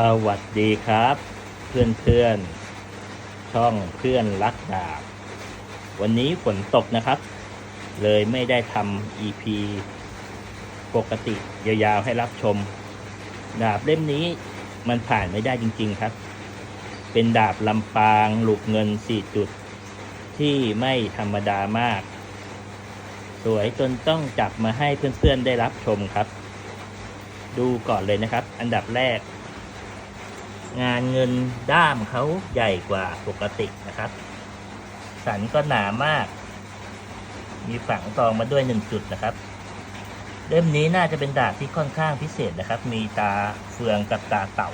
สวัสดีครับ เพื่อนเพื่อนๆช่องเพื่อนรักดาบ วันนี้ฝนตกนะครับ เลยไม่ได้ทำ EP ปกติยาวๆให้รับชม ดาบเล่มนี้มันผ่านไม่ได้จริงๆครับ เป็นดาบลำปางหลูกเงิน 4 จุด ที่ไม่ธรรมดามาก สวยจนต้องจับมาให้เพื่อนๆได้รับชมครับ ดูก่อนเลยนะครับ อันดับแรก งานเงินด้ามเขาใหญ่กว่าปกตินะครับ สันก็หนามาก มีฝังทองมาด้วยหนึ่งจุดนะครับ เล่มนี้น่าจะเป็นดาบที่ค่อนข้างพิเศษนะครับ มีตาเฟืองกับตาเต่า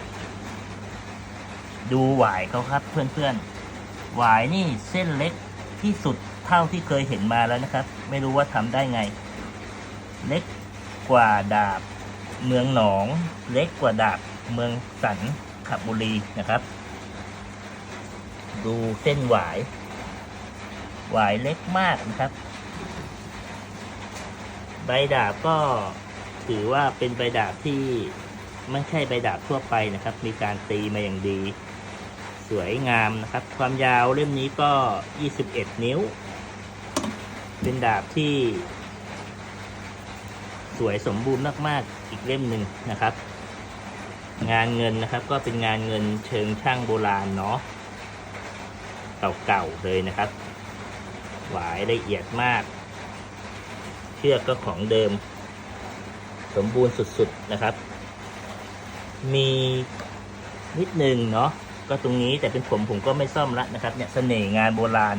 ดูหวายเขาครับเพื่อนๆ หวายนี่เส้นเล็กที่สุดเท่าที่เคยเห็นมาแล้วนะครับ ไม่รู้ว่าทำได้ไง เล็กกว่าดาบเมืองหนอง เล็กกว่าดาบเมืองสัน ขับบุรีนะครับ ดูเส้นหวาย หวายเล็กมากนะครับ ใบดาบก็ถือว่าเป็นใบดาบที่ไม่ใช่ใบดาบทั่วไปนะครับ มีการตีมาอย่างดี สวยงามนะครับ ความยาวเล่มนี้ก็ 21 นิ้ว เป็นดาบที่ สวยสมบูรณ์มาก ๆ อีกเล่มหนึ่งนะครับ งานเงินนะครับก็เป็นงานเงินเชิงช่างโบราณเนาะเก่าๆเลยนะครับ หวายละเอียดมาก เชือกก็ของเดิม สมบูรณ์สุดๆนะครับ มีนิดนึงเนาะก็ตรงนี้แต่เป็นผมผมก็ไม่ซ่อมละนะครับ เนี่ยเสน่ห์งานโบราณ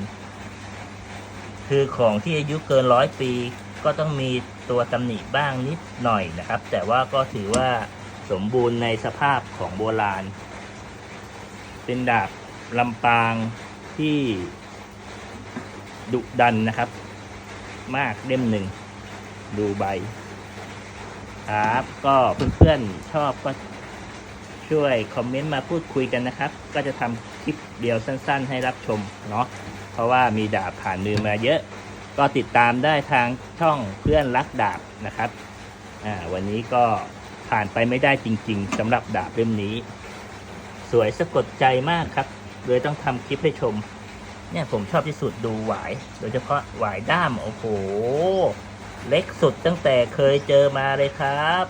คือของที่อายุเกินร้อยปี ก็ต้องมีตัวตำหนิบ้างนิดหน่อยนะครับ แต่ว่าก็ถือว่า สมบูรณ์ในสภาพของโบราณ เป็นดาบลำปางที่ดุดันนะครับ มากเล่มหนึ่ง ดูใบ ครับ ก็เพื่อนๆชอบก็ช่วยคอมเมนต์มาพูดคุยกันนะครับ ก็จะทำคลิปเดียวสั้นๆ ให้รับชมเนาะเพราะว่ามีดาบผ่านมือมาเยอะ ก็ติดตามได้ทางช่องเพื่อนรักดาบนะครับ อ่า วันนี้ก็ ผ่านไปไม่ได้จริง ๆสำหรับดาบเล่มนี้ สวยสะกดใจมากครับเลยต้องทำคลิปให้ชม เนี่ยผมชอบที่สุดดูหวาย โดยเฉพาะหวายด้าม โอ้โห เล็กสุดตั้งแต่เคยเจอมาเลยครับ